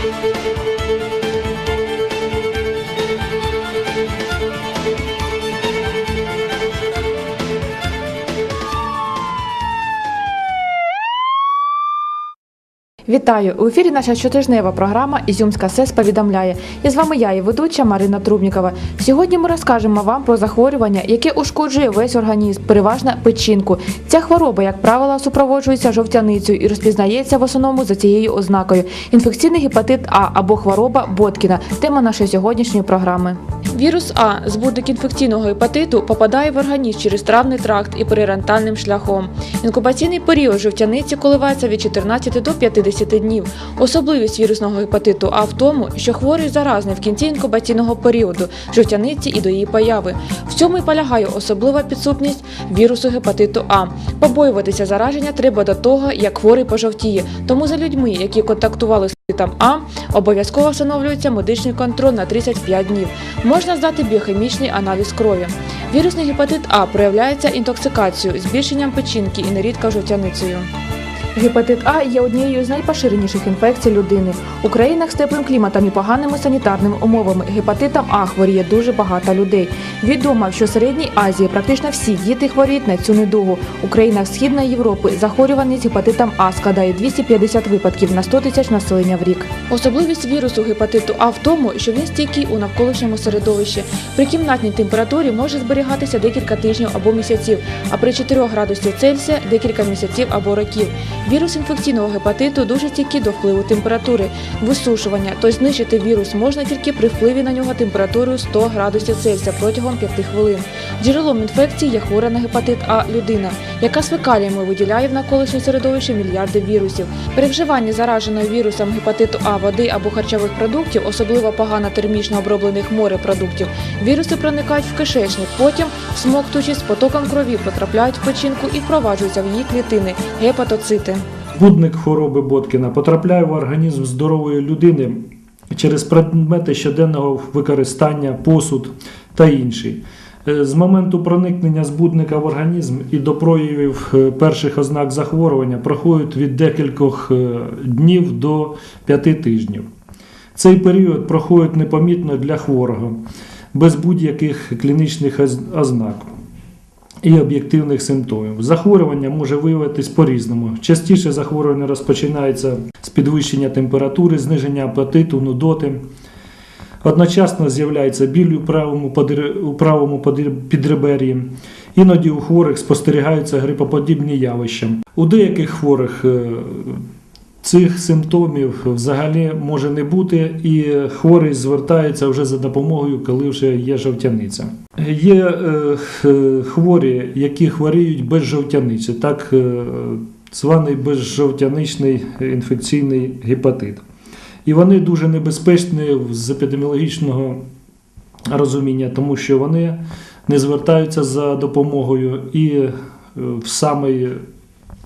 Música Вітаю! У ефірі наша щотижнева програма Ізюмська СЕС повідомляє. І з вами я, і ведуча Марина Трубнікова. Сьогодні ми розкажемо вам про захворювання, яке ушкоджує весь організм, переважно печінку. Ця хвороба, як правило, супроводжується жовтяницею і розпізнається в основному за цією ознакою: інфекційний гепатит А або хвороба Боткіна. Тема нашої сьогоднішньої програми. Вірус А, збудник інфекційного гепатиту, попадає в організм через травний тракт і перинатальним шляхом. Інкубаційний період жовтяниці коливається від 14 до 50 днів. Особливість вірусного гепатиту А в тому, що хворий заразний в кінці інкубаційного періоду жовтяниці і до її появи. В цьому й полягає особлива підсупність вірусу гепатиту А. Побоюватися зараження треба до того, як хворий пожовтіє. Тому за людьми, які контактували з там А, обов'язково встановлюється медичний контроль на 35 днів. Можна здати біохімічний аналіз крові. Вірусний гепатит А проявляється інтоксикацією, збільшенням печінки і нерідко жовтяницею. Гепатит А є однією з найпоширеніших інфекцій людини. У країнах з теплим кліматом і поганими санітарними умовами гепатитом А хворіє дуже багато людей. Відомо, що в Середній Азії практично всі діти хворіють на цю недугу. У країнах Східної Європи захворюваність гепатитом А складає 250 випадків на 100 тисяч населення в рік. Особливість вірусу гепатиту А в тому, що він стійкий у навколишньому середовищі. При кімнатній температурі може зберігатися декілька тижнів або місяців, а при 4 градусів Цельсія декілька місяців або років. Вірус інфекційного гепатиту дуже стійкий до впливу температури. Висушування, то знищити вірус можна тільки при впливі на нього температурою 100 градусів Цельсія протягом 5 хвилин. Джерелом інфекції є хвора на гепатит А людина, яка з фекаліями виділяє в навколишнє середовище мільярди вірусів. При вживанні зараженої вірусом гепатиту А води або харчових продуктів, особливо погано термічно оброблених морепродуктів, віруси проникають в кишечник, потім, всмоктуючись з потоком крові, потрапляють в печінку і впроваджуються в її клітини гепатоцити. Збудник хвороби Боткіна потрапляє в організм здорової людини через предмети щоденного використання, посуд та інші. Е, З моменту проникнення збудника в організм і до проявів е, перших ознак захворювання проходить від декількох е, днів до п'яти тижнів. Цей період проходить непомітно для хворого, без будь-яких клінічних ознак і об'єктивних симптомів. Захворювання може виявитись по-різному. Частіше захворювання розпочинається з підвищення температури, зниження апетиту, нудоти. Одночасно з'являється біль у правому, підребер'ї. Іноді у хворих спостерігаються грипоподібні явища. У деяких хворих е, цих симптомів взагалі може не бути, і хворий звертається вже за допомогою, коли вже є жовтяниця. Є е, хворі, які хворіють без жовтяниці, так е, званий безжовтяничний інфекційний гепатит. І вони дуже небезпечні з епідеміологічного розуміння, тому що вони не звертаються за допомогою і е, в самий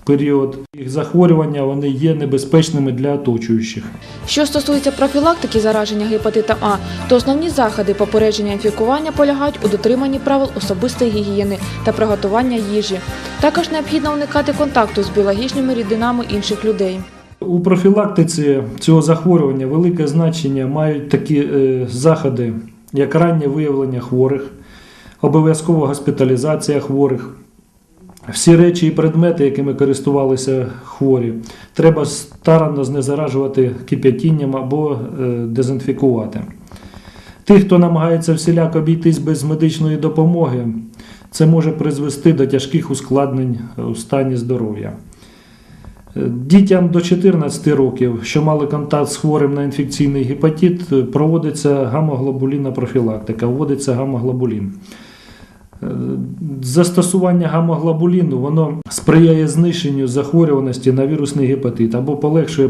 період їх захворювання вони є небезпечними для оточуючих. Що стосується профілактики зараження гепатитом А, то основні заходи попередження інфікування полягають у дотриманні правил особистої гігієни та приготування їжі. Також необхідно уникати контакту з біологічними рідинами інших людей. У профілактиці цього захворювання велике значення мають такі е, заходи, як раннє виявлення хворих, обов'язкова госпіталізація хворих. Всі речі і предмети, якими користувалися хворі, треба старанно знезаражувати кип'ятінням або е, дезінфікувати. Тих, хто намагається всіляко обійтись без медичної допомоги, це може призвести до тяжких ускладнень у стані здоров'я. Дітям до 14 років, що мали контакт з хворим на інфекційний гепатит, е, проводиться гамоглобулінна профілактика, вводиться гамоглобулін. Е, Застосування гамоглобуліну воно сприяє знищенню захворюваності на вірусний гепатит або полегшує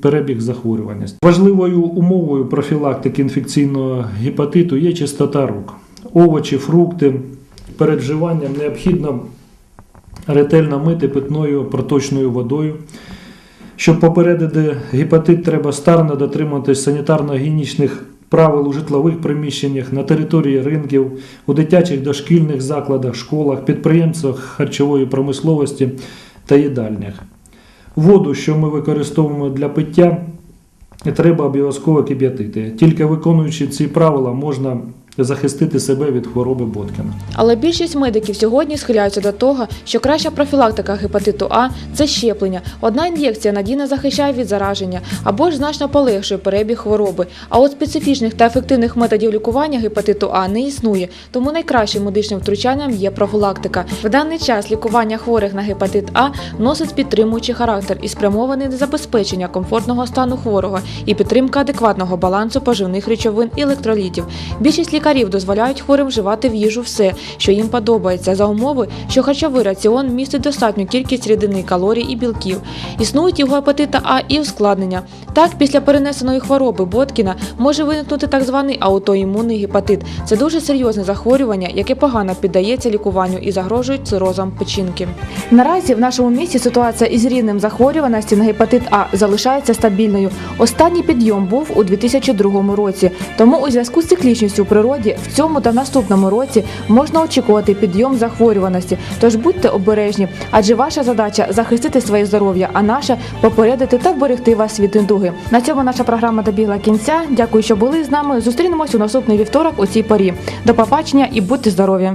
перебіг захворюваності. Важливою умовою профілактики інфекційного гепатиту є чистота рук. Овочі, фрукти перед вживанням необхідно ретельно мити питною проточною водою. Щоб попередити гепатит, треба старанно дотримуватись санітарно-гігієнічних правил у житлових приміщеннях, на території ринків, у дитячих дошкільних закладах, школах, підприємствах харчової промисловості та їдальнях. Воду, що ми використовуємо для пиття, треба обов'язково кип'ятити. Тільки виконуючи ці правила, можна захистити себе від хвороби Боткіна. Але більшість медиків сьогодні схиляються до того, що краща профілактика гепатиту А це щеплення. Одна ін'єкція надійно захищає від зараження або ж значно полегшує перебіг хвороби. А от специфічних та ефективних методів лікування гепатиту А не існує, тому найкращим медичним втручанням є профілактика. В даний час лікування хворих на гепатит А носить підтримуючий характер і спрямований на забезпечення комфортного стану хворого і підтримка адекватного балансу поживних речовин і електролітів. Більшість лікарів дозволяють хворим вживати в їжу все, що їм подобається, за умови, що харчовий раціон містить достатню кількість рідини, калорій і білків. Існують і у А і ускладнення. Так, після перенесеної хвороби Боткіна може виникнути так званий аутоімунний гепатит. Це дуже серйозне захворювання, яке погано піддається лікуванню і загрожує цирозом печінки. Наразі в нашому місті ситуація із рівнем захворюваності на гепатит А залишається стабільною. Останній підйом був у 2002 році. Тому у зв'язку з циклічністю у природі в цьому та наступному році можна очікувати підйом захворюваності. Тож будьте обережні, адже ваша задача захистити своє здоров'я, а наша попередити та вберегти вас від недуги. На цьому наша програма добігла кінця. Дякую, що були з нами. Зустрінемось у наступний вівторок у цій порі. До побачення і будьте здорові!